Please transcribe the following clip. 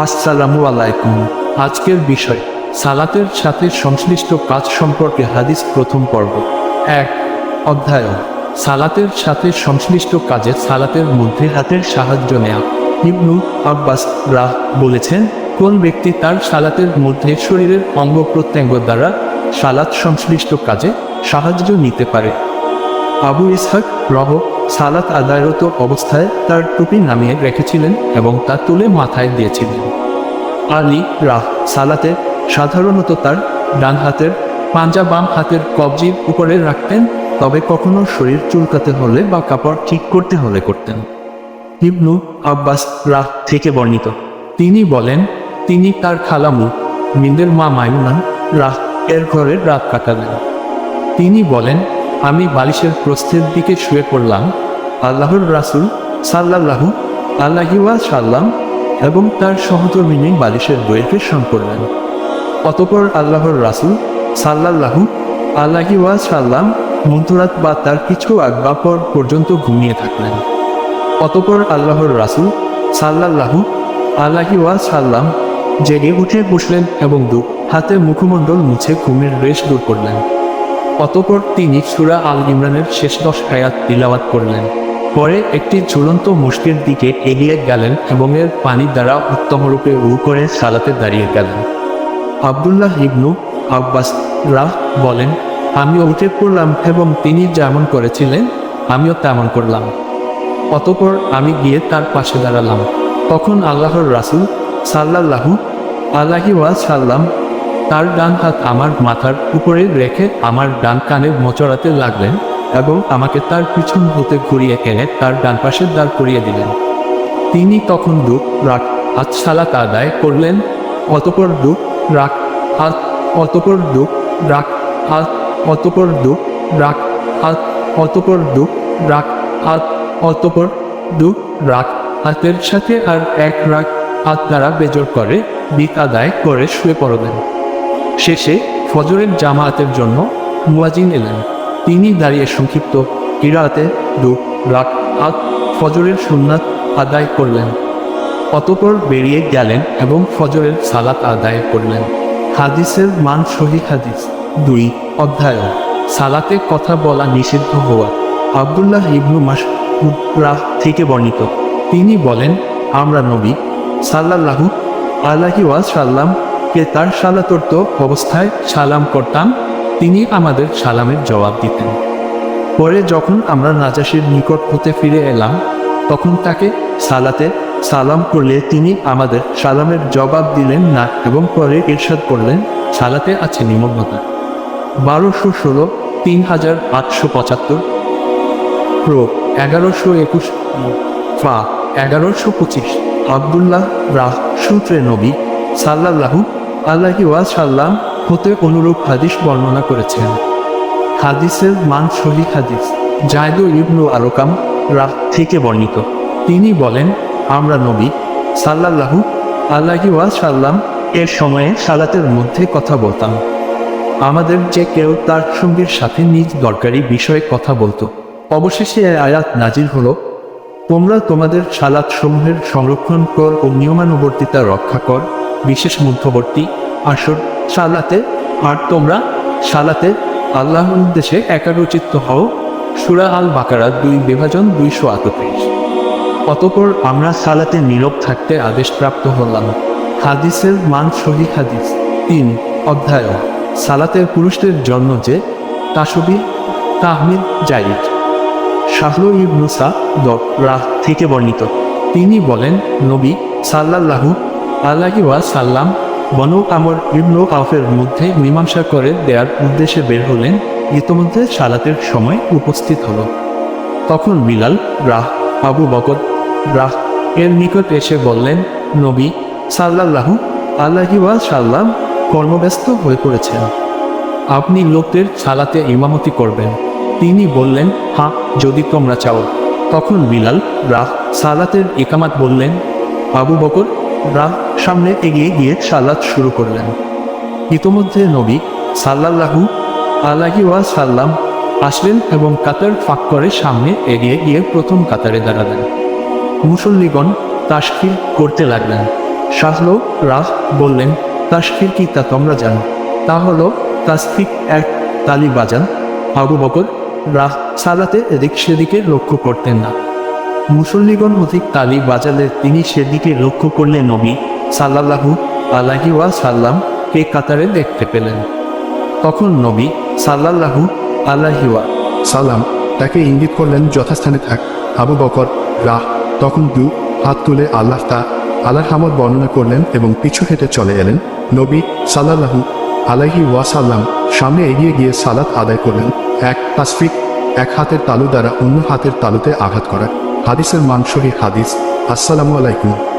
আসসালামু আলাইকুম। আজকের বিষয়, সালাতের সাথে সংশ্লিষ্ট কাজ সম্পর্কে হাদিস প্রথম পর্ব। এক অধ্যায়ন সালাতের সাথে সংশ্লিষ্ট কাজে সালাতের মধ্যে হাতের সাহায্য নেয়া। ইবনু আব্বাস রাহ বলেছেন, কোন ব্যক্তি তার সালাতের মধ্যে শরীরের অঙ্গ প্রত্যঙ্গ দ্বারা সালাত সংশ্লিষ্ট কাজে সাহায্য নিতে পারে? আবু ইসহাক রহ সালাত আদায়রত অবস্থায় তার টুপি নামিয়ে রেখেছিলেন এবং তা তুলে মাথায় দিয়েছিলেন। আলী রাহ সালাতে সাধারণত তার ডান হাতের, পাঞ্জা বাম হাতের কবজির উপরে রাখতেন, তবে কখনো শরীর চুলকাতে হলে বা কাপড় ঠিক করতে হলে করতেন। ইবনু আব্বাস রাহ থেকে বর্ণিত। তিনি বলেন, তিনি তার খালামু মিন্দের মা মাইমুনা রাহ এর ঘরে রাত কাটালেন। তিনি বলেন, আমি বালিশের প্রস্থের দিকে শুয়ে পড়লাম আল্লাহর রাসুল সাল্লাল্লাহু আল্লাহিওয়া সাল্লাম এবং তার সহধর্মিনী বালিশের শন করলেন। অতপর আল্লাহর রাসুল সাল্লাল্লাহু আল্লাহিওয়া সাল্লাম মধ্যরাত বা তার কিছু আগ বা পর্যন্ত ঘুমিয়ে থাকলেন। অতপর আল্লাহর রাসুল সাল্লাল্লাহু আল্লাহিওয়া সাল্লাম জেগে উঠে বসলেন এবং দু হাতে মুখমণ্ডল মুছে ঘুমের রেশ দূর করলেন। অতপর তিনি সুরা আল ইমরানের শেষ দশ আয়াত তিলাওয়াত করলেন। পরে একটি ঝুলন্ত মুশকির দিকে এগিয়ে গেলেন এবং এর পানি দ্বারা উত্তমরূপে উ করে সালাতে দাঁড়িয়ে গেলেন। আবদুল্লাহ ইবনু আব্বাস রাহ বলেন আমি উঠে পড়লাম এবং তিনি যেমন করেছিলেন, আমিও তেমন করলাম। অতপর আমি গিয়ে তার পাশে দাঁড়ালাম। তখন আল্লাহর রাসুল সাল্লাল্লাহু আল্লাহি ওয়া সাল্লাম তার ডান হাত আমার মাথার উপরে রেখে আমার ডান কানে মোচড়াতে লাগলেন। এবং আমাকে তার পিছন হতে ঘুরিয়ে এনে তার ডান পাশে দাঁড় করিয়ে দিলেন। তিনি তখন দু রাখ হাত সালাত আদায় করলেন অতপর দু রাখ হাত, অতপর দু রাখ হাত, অতপর দু রাখ হাত, অতপর দু রাখ হাত, অতপর দু রাখ হাতের সাথে আর এক রাখ হাত দ্বারা বেজর করে, দিক আদায় করে শুয়ে পড়লেন। শেষে ফজরের জামায়াতের জন্য মুয়াজিন এলেন। তিনি দাঁড়িয়ে সংক্ষিপ্ত কিরাতে দু রাত আত ফজরের সুন্নাত আদায় করলেন। অতপর বেরিয়ে গেলেন এবং ফজরের সালাত আদায় করলেন। হাদিসের মান সহি হাদিস। দুই অধ্যায়। সালাতে কথা বলা নিষিদ্ধ হওয়া। আবদুল্লাহ ইবনু রাহ থেকে বর্ণিত। তিনি বলেন, আমরা নবী সাল্লাল্লাহু আলাহি ওয়া সাল্লাম কে তার সালাতর্ত অবস্থায় সালাম করতাম তিনি আমাদের সালামের জবাব দিতেন। পরে যখন আমরা নাজাসির নিকট হতে ফিরে এলাম, তখন তাকে সালাতে সালাম করলে তিনি আমাদের সালামের জবাব দিলেন না এবং পরে ইরশাদ করলেন, সালাতে আছে নিমগ্নতা। বারোশো ষোলো তিন হাজার আটশো পঁচাত্তর। প্রো, এগারোশো একুশ, ফা, এগারোশো পঁচিশ, আবদুল্লাহ রাহ, সূত্রে নবী, সাল্লাল্লাহু আল্লাহি ওয়া সাল্লাম হতে অনুরূপ হাদিস বর্ণনা করেছেন। হাদিসের মান সহি হাদিস, জায়দু ইবনু আরকাম রাহ থেকে বর্ণিত। তিনি বলেন, আমরা নবী সাল্লাল্লাহু আল্লাহি সাল্লাম এর সময়ে সালাতের মধ্যে কথা বলতাম। আমাদের যে কেউ তার সঙ্গীর সাথে নিজ দরকারি বিষয়ে কথা বলতো। অবশেষে আয়াত নাজির হলো, তোমরা তোমাদের সালাত সমূহের সংরক্ষণ কর ও নিয়মানুবর্তিতা রক্ষা কর, বিশেষ মধ্যবর্তী আসর সালাতে, আর তোমরা সালাতে আল্লাহর উদ্দেশ্যে একাগ্রচিত্ত হও। সুরা আল বাকারা দুই বিভাজন দুইশো আটত্রিশ। অতপর আমরা সালাতে নীরব থাকতে আদেশপ্রাপ্ত হলাম। হাদিসের মান সহি হাদিস। তিন অধ্যায়। সালাতের পুরুষদের জন্য যে তাসবি, তাহমিদ জাইদ শাহলু ইবনুসা দ থেকে বর্ণিত। তিনি বলেন, নবী সাল্লাল্লাহু আল্লাহি সাল্লাম বনু আমর ইবনু আফের মধ্যে মীমাংসা করে দেয়ার উদ্দেশ্যে বের হলেন, ইতোমধ্যে সালাতের সময় উপস্থিত হলো। তখন বিলাল, রাহ, আবু বকর, রাহ এর নিকট এসে বললেন, নবী, সাল্লাল্লাহু আল্লাহি ওয়া সাল্লাম কর্মব্যস্ত হয়ে পড়েছেন। আপনি লোকদের সালাতে ইমামতি করবেন। তিনি বললেন, হা, যদি তোমরা চাও। তখন বিলাল, রাহ, সালাতের একামাত বললেন, আবু বকর, রাহ সামনে এগিয়ে গিয়ে সালাদ শুরু করলেন। ইতোমধ্যে নবী সাল্লাল্লাহু আলাহি ওয়া সাল্লাম আসলেন এবং কাতার ফাঁক করে সামনে এগিয়ে গিয়ে প্রথম কাতারে দাঁড়ালেন। মুসল্লিগণ তাশকির করতে লাগলেন। শাহলো রাহ বললেন তাসফির কি তা তোমরা জানো? তা হলো তাসফিক এক তালি বাজান। আবু বকর রাহ সালাতে এদিক সেদিকে লক্ষ্য করতেন না। মুসল্লিগণ অধিক তালি বাজালে তিনি সেদিকে লক্ষ্য করলে নবী সাল্লাল্লাহু আলাহি ওয়া সাল্লাম কে কাতারে দেখতে পেলেন। তখন নবী সাল্লাল্লাহু আলাহি ওয়া সালাম তাকে ইঙ্গিত করলেন, যথাস্থানে থাক, আবু বকর, রাহ। তখন দু হাত তুলে আল্লাহ তা আল্লাহ হামদ বর্ণনা করলেন এবং পিছু হেঁটে চলে এলেন। নবী সাল্লাল্লাহু আলাইহি ওয়াসাল্লাম সামনে এগিয়ে গিয়ে সালাত আদায় করলেন। এক তাসফিক, এক হাতের তালু দ্বারা অন্য হাতের তালুতে আঘাত করা। হাদিসের মান সহি হাদিস। আসসালামু আলাইকুম।